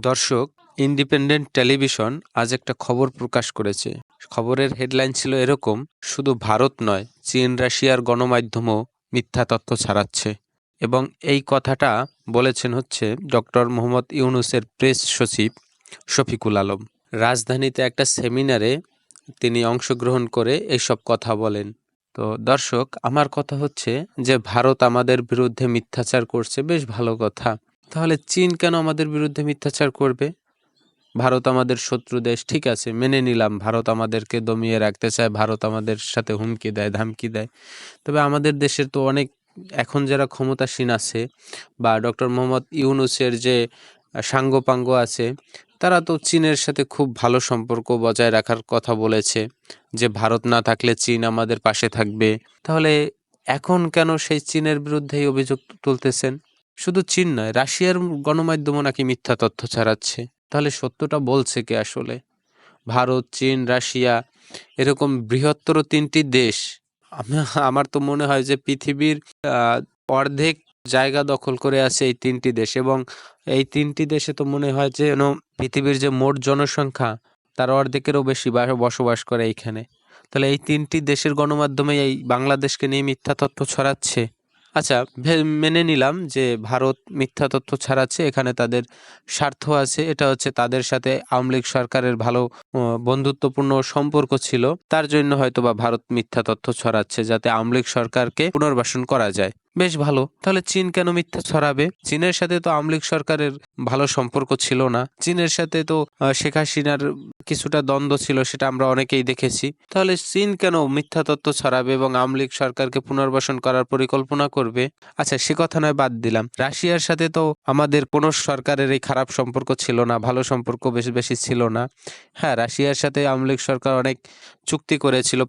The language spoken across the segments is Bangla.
দর্শক, ইন্ডিপেন্ডেন্ট টেলিভিশন আজ একটা খবর প্রকাশ করেছে। খবরের হেডলাইন ছিল এরকম, শুধু ভারত নয়, চীন, রাশিয়ার গণমাধ্যমও মিথ্যা তথ্য ছড়াচ্ছে। এবং এই কথাটা বলেছেন হচ্ছে ডক্টর মোহাম্মদ ইউনুসের প্রেস সচিব শফিকুল আলম। রাজধানীতে একটা সেমিনারে তিনি অংশগ্রহণ করে এইসব কথা বলেন। তো দর্শক, আমার কথা হচ্ছে যে ভারত আমাদের বিরুদ্ধে মিথ্যাচার করছে, বেশ ভালো কথা। তাহলে চীন কেন আমাদের বিরুদ্ধে মিথ্যাচার করবে? ভারত আমাদের শত্রু দেশ, ঠিক আছে, মেনে নিলাম। ভারত আমাদেরকে দমিয়ে রাখতে চায়, ভারত আমাদের সাথে হুমকি দেয়, ধামকি দেয়। তবে আমাদের দেশের তো অনেক, এখন যারা ক্ষমতাসীন আছে বা ডক্টর মোহাম্মদ ইউনুসের যে সাঙ্গপাঙ্গ আছে, তারা তো চীনের সাথে খুব ভালো সম্পর্ক বজায় রাখার কথা বলেছে যে ভারত না থাকলে চীন আমাদের পাশে থাকবে। তাহলে এখন কেন সেই চীনের বিরুদ্ধেই অভিযোগ তুলতেছেন? শুধু চীন নয়, রাশিয়ার গণমাধ্যমও নাকি মিথ্যা তথ্য ছড়াচ্ছে। তাহলে সত্যটা বলছে কে আসলে? ভারত, চীন, রাশিয়া, এরকম বৃহত্তর তিনটি দেশ। আমার তো মনে হয় যে পৃথিবীর অর্ধেক জায়গা দখল করে আছে এই তিনটি দেশ এবং এই তিনটি দেশে তো মনে হয় যে পৃথিবীর যে মোট জনসংখ্যা, তার অর্ধেকেরও বেশি বসবাস করে এইখানে। তাহলে এই তিনটি দেশের গণমাধ্যমে এই বাংলাদেশকে নিয়ে মিথ্যা তথ্য ছড়াচ্ছে? আচ্ছা মেনে নিলাম যে ভারত মিথ্যা তথ্য ছাড়াচ্ছে, এখানে তাদের স্বার্থ আছে, এটা হচ্ছে তাদের সাথে আওয়ামী লীগ সরকারের ভালো বন্ধুত্বপূর্ণ সম্পর্ক ছিল, তার জন্য হয়তো বা ভারত মিথ্যা তথ্য ছড়াচ্ছে যাতে আওয়ামী লীগ সরকারকে পুনর্বাসন করা যায়। বেশ ভালো। তাহলে চীন কেন মিথ্যা ছড়াবে? চীনের সাথে তো আমলিক সরকারের ভালো সম্পর্ক ছিল না। চীনের সাথে তো শেখ হাসিনার কিছুটা দ্বন্দ্ব ছিল, সেটা আমরা অনেকেই দেখেছি। তাহলে চীন কেন মিথ্যা তত্ত্ব ছড়াবে এবং আওয়ামী লীগ সরকারকে পুনর্বাসন করার পরিকল্পনা করবে? আচ্ছা সে কথা নয়, বাদ দিলাম। রাশিয়ার সাথে তো আমাদের কোনো সরকারের এই খারাপ সম্পর্ক ছিল না, ভালো সম্পর্ক বেশি বেশি ছিল না। হ্যাঁ রাশিয়ার সাথে আমলিক সরকার অনেক চুক্তি করেছিল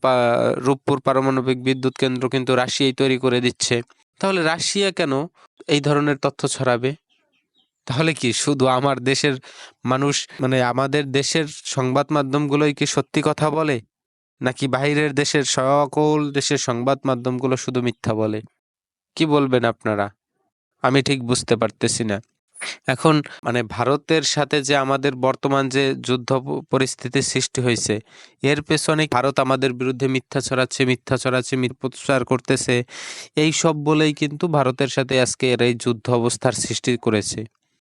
রূপপুর পারমাণবিক বিদ্যুৎ কেন্দ্র কিন্তু রাশিয়াই তৈরি করে দিচ্ছে। তাহলে রাশিয়া কেন এই ধরনের তথ্য ছড়াবে? তাহলে কি শুধু আমার দেশের মানুষ মানে আমাদের দেশের সংবাদ মাধ্যমগুলোই কি সত্যি কথা বলে? নাকি বাইরের দেশের সকল দেশের সংবাদ মাধ্যমগুলো শুধু মিথ্যা বলে? কি বলবেন আপনারা? আমি ঠিক বুঝতে পারতেছি না। এখন মানে ভারতের সাথে যে আমাদের বর্তমান যে যুদ্ধ প- পরিস্থিতির সৃষ্টি হয়েছে, এর পেছনে ভারত আমাদের বিরুদ্ধে মিথ্যা ছড়াচ্ছে মিথ্যা ছড়াচ্ছে প্রচার করতেছে, এই সব বলেই কিন্তু ভারতের সাথে আজকে এর এই যুদ্ধ অবস্থার সৃষ্টি করেছে।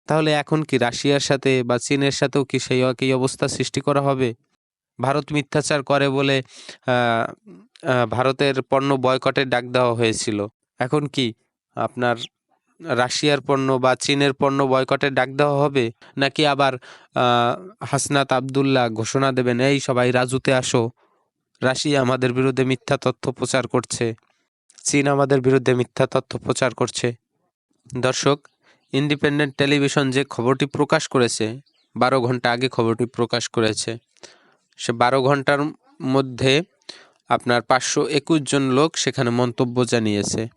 তাহলে এখন কি রাশিয়ার সাথে বা চীনের সাথেও কি সেই একই অবস্থা সৃষ্টি করা হবে? ভারত মিথ্যাচার করে বলে ভারতের পণ্য বয়কটের ডাক দেওয়া হয়েছিল। এখন কি আপনার রাশিয়ার পণ্য বা চীনের পণ্য বয়কটের ডাক দেওয়া হবে? নাকি আবার হাসনাত আবদুল্লাহ ঘোষণা দেবেন, এই সবাই রাজুতে আসো। রাশিয়া আমাদের বিরুদ্ধে মিথ্যা তথ্য প্রচার করছে। চীন আমাদের বিরুদ্ধে মিথ্যা তথ্য প্রচার করছে। দর্শক, ইন্ডিপেন্ডেন্ট টেলিভিশন যে খবরটি প্রকাশ করেছে, বারো ঘণ্টা আগে খবরটি প্রকাশ করেছে। সে বারো ঘণ্টার মধ্যে আপনার পাঁচশো একুশ জন লোক সেখানে মন্তব্য জানিয়েছে।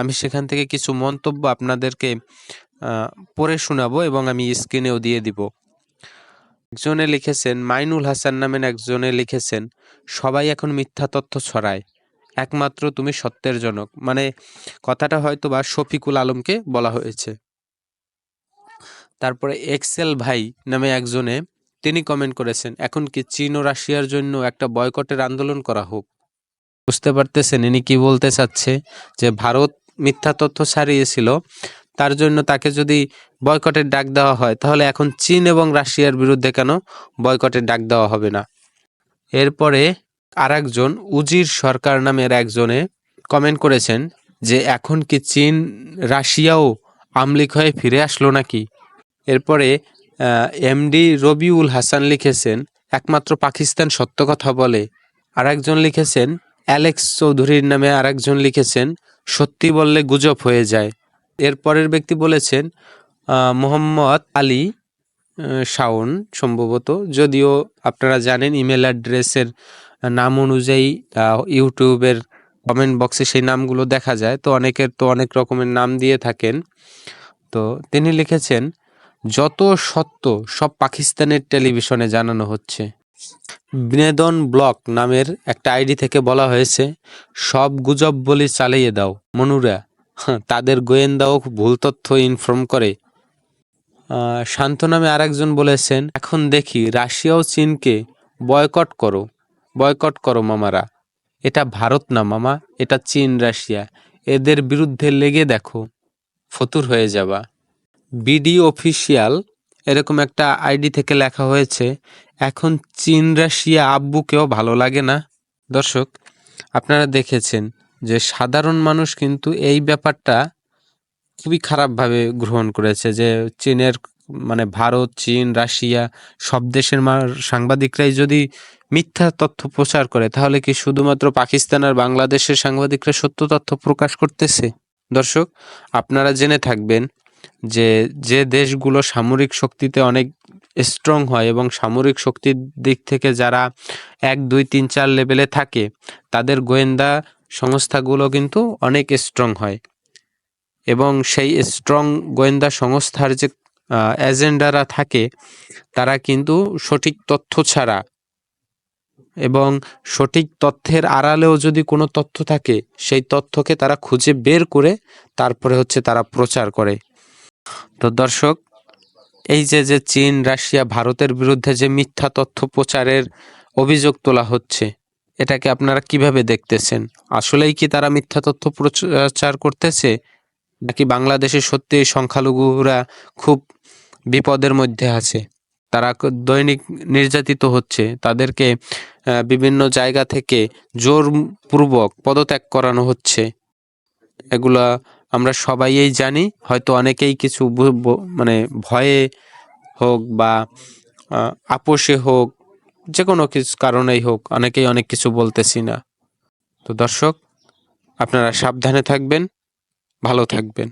আমি সেখান থেকে কিছু মন্তব্য আপনাদেরকে পড়ে শোনাবো এবং আমি স্ক্রিনেও দিয়ে দিব। একজনে লিখেছেন, মাইনুল হাসান নামের একজনে লিখেছেন, সবাই এখন মিথ্যা তথ্য ছড়ায়। একমাত্র তুমি সত্যের জনক। মানে কথাটা হয়তো বা শফিকুল আলমকে বলা হয়েছে। তারপরে এক্সেল ভাই নামে একজনে, তিনি কমেন্ট করেছেন, এখন কি চীন ও রাশিয়ার জন্য একটা বয়কটের আন্দোলন করা হোক? বুঝতে পারতেছেন ইনি কি বলতে চাচ্ছে? যে ভারত মিথ্যা তথ্য ছাড়িয়েছিল, তার জন্য তাকে যদি বয়কটের ডাক দেওয়া হয়, তাহলে এখন চীন এবং রাশিয়ার বিরুদ্ধে কেন বয়কটের ডাক দেওয়া হবে না? এরপরে আরেকজন, উজির সরকার নামের একজনে কমেন্ট করেছেন যে, এখন কি চীন রাশিয়াও আমলিক হয়ে ফিরে আসলো নাকি? এরপরে এমডি রবিউল হাসান লিখেছেন, একমাত্র পাকিস্তান সত্য কথা বলে। আর একজন লিখেছেন অ্যালেক্স চৌধুরীর নামে আরেকজন লিখেছেন, সত্যি বললে গুজব হয়ে যায়। এর পরের ব্যক্তি বলেছেন মোহাম্মদ আলী শাওন সম্ভবত। যদিও আপনারা জানেন ইমেল অ্যাড্রেসের নাম অনুযায়ী ইউটিউবের কমেন্ট বক্সে সেই নামগুলো দেখা যায়। তো অনেকের তো অনেক রকমের নাম দিয়ে থাকেন। তো তিনি লিখেছেন, যত সত্য সব পাকিস্তানের টেলিভিশনে জানানো হচ্ছে। বিনোদন ব্লক নামের একটা আইডি থেকে বলা হয়েছে, সব গুজব বলি চালিয়ে দাও, মনুরা। তাদের গোয়েন্দাও ভুল তথ্য ইনফর্ম করে। শান্ত নামে আরেকজন বলেছেন, এখন দেখি রাশিয়া ও চীনকে বয়কট করো বয়কট করো মামারা। এটা ভারত না মামা, এটা চীন, রাশিয়া। এদের বিরুদ্ধে লেগে দেখো, ফতুর হয়ে যাবা। বিডি অফিসিয়াল এরকম একটা আইডি থেকে লেখা হয়েছে, এখন চীন, রাশিয়া আব্বুকেও ভালো লাগে না। দর্শক, আপনারা দেখেছেন যে সাধারণ মানুষ কিন্তু এই ব্যাপারটা খুবই খারাপভাবে গ্রহণ করেছে যে চীনের মানে ভারত, চীন, রাশিয়া সব দেশের সাংবাদিকরাই যদি মিথ্যা তথ্য প্রচার করে, তাহলে কি শুধুমাত্র পাকিস্তান আর বাংলাদেশের সাংবাদিকরা সত্য তথ্য প্রকাশ করতেছে? দর্শক, আপনারা জেনে থাকবেন যে যে দেশগুলো সামরিক শক্তিতে অনেক স্ট্রং হয় এবং সামরিক শক্তির দিক থেকে যারা এক, দুই, তিন, চার লেভেলে থাকে, তাদের গোয়েন্দা সংস্থাগুলো কিন্তু অনেক স্ট্রং হয়। এবং সেই স্ট্রং গোয়েন্দা সংস্থার যে এজেন্ডারা থাকে, তারা কিন্তু সঠিক তথ্য ছাড়া এবং সঠিক তথ্যের আড়ালেও যদি কোনো তথ্য থাকে, সেই তথ্যকে তারা খুঁজে বের করে তারপরে হচ্ছে তারা প্রচার করে। তো দর্শক, এই যে যে চীন, রাশিয়া, ভারতের বিরুদ্ধে যে মিথ্যা তথ্য প্রচারের অভিযোগ তোলা হচ্ছে, এটাকে আপনারা কীভাবে দেখতেছেন? আসলেই কি তারা মিথ্যা তথ্য প্রচার করতেছে, নাকি বাংলাদেশে সত্যি সংখ্যালঘুরা খুব বিপদের মধ্যে আছে? তারা দৈনিক নির্যাতিত হচ্ছে, তাদেরকে বিভিন্ন জায়গা থেকে জোরপূর্বক পদত্যাগ করানো হচ্ছে। এগুলা আমরা সবাইই জানি, হয়তো অনেকেই কিছু মানে ভয়ে হোক বা আপোষে হোক যে কোনো কিছু কারণেই হোক, অনেকেই অনেক কিছু বলতেছি না। তো দর্শক, আপনারা সাবধানে থাকবেন, ভালো থাকবেন।